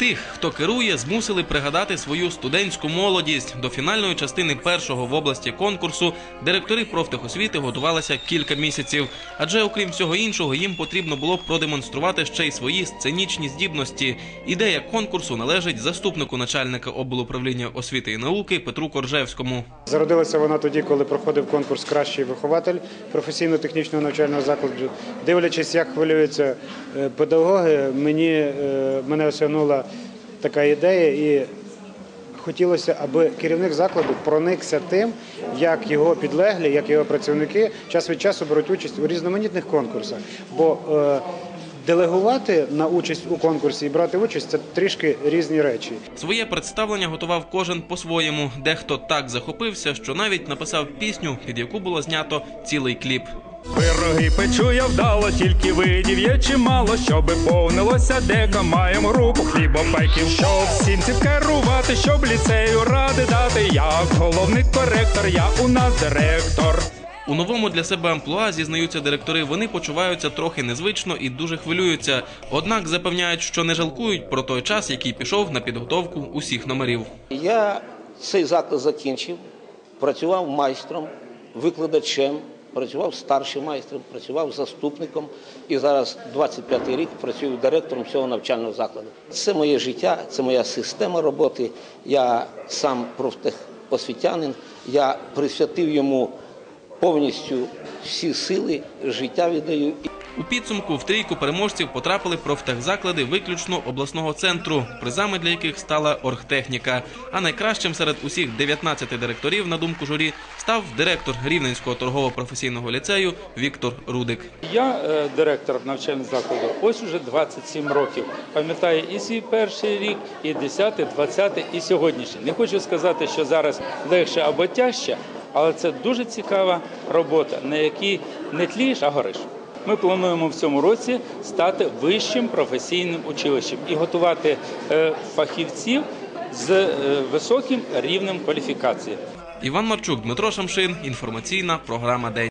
Тих, хто керує, змусили пригадати свою студентську молодість. До фінальної частини першого в області конкурсу директори профтехосвіти готувалися кілька місяців. Адже, окрім всього іншого, їм потрібно було продемонструвати ще й свої сценічні здібності. Ідея конкурсу належить заступнику начальника облуправління освіти і науки Петру Коржевському. Зародилася вона тоді, коли проходив конкурс Кращий вихователь професійно-технічного навчального закладу. Дивлячись, як хвилюються е, педагоги, мені е, мене осягнула така ідея, і хотілося, аби керівник закладу проникся тим, як його підлеглі, як його працівники час від часу беруть участь у різноманітних конкурсах. Бо е, делегувати на участь у конкурсі і брати участь це трішки різні речі. Своє представлення готував кожен по-своєму. Дехто так захопився, що навіть написав пісню, під яку було знято цілий кліп. Пироги печу я вдало, тільки видів є чимало, щоби повнилося дека. Маємо групу хлібопеків, щоб всім цим керувати, щоб ліцею ради дати. Як головний коректор, я у нас директор. У новому для себе амплуа зізнаються директори. Вони почуваються трохи незвично і дуже хвилюються. Однак запевняють, що не жалкують про той час, який пішов на підготовку усіх номерів. Я цей заклад закінчив, працював майстром, викладачем, працював старшим майстром, працював заступником і зараз 25-й рік працюю директором цього навчального закладу. Це моє життя, це моя система роботи. Я сам профтехосвітянин, я присвятив йому повністю всі сили, життя віддаю. У підсумку в трійку переможців потрапили профтехзаклади виключно обласного центру, призами для яких стала оргтехніка. А найкращим серед усіх 19 директорів, на думку журі, став директор Рівненського торгово-професійного ліцею Віктор Рудик. Я е, директор навчального закладу ось уже 27 років. Пам'ятаю і свій перший рік, і 10, 20 і сьогоднішній. Не хочу сказати, що зараз легше або тяжче, але це дуже цікава робота, на якій не тлієш, а гориш. Ми плануємо в цьому році стати вищим професійним училищем і готувати е, фахівців з е, високим рівнем кваліфікації. Іван Марчук, Дмитро Шамшин. Інформаційна програма День.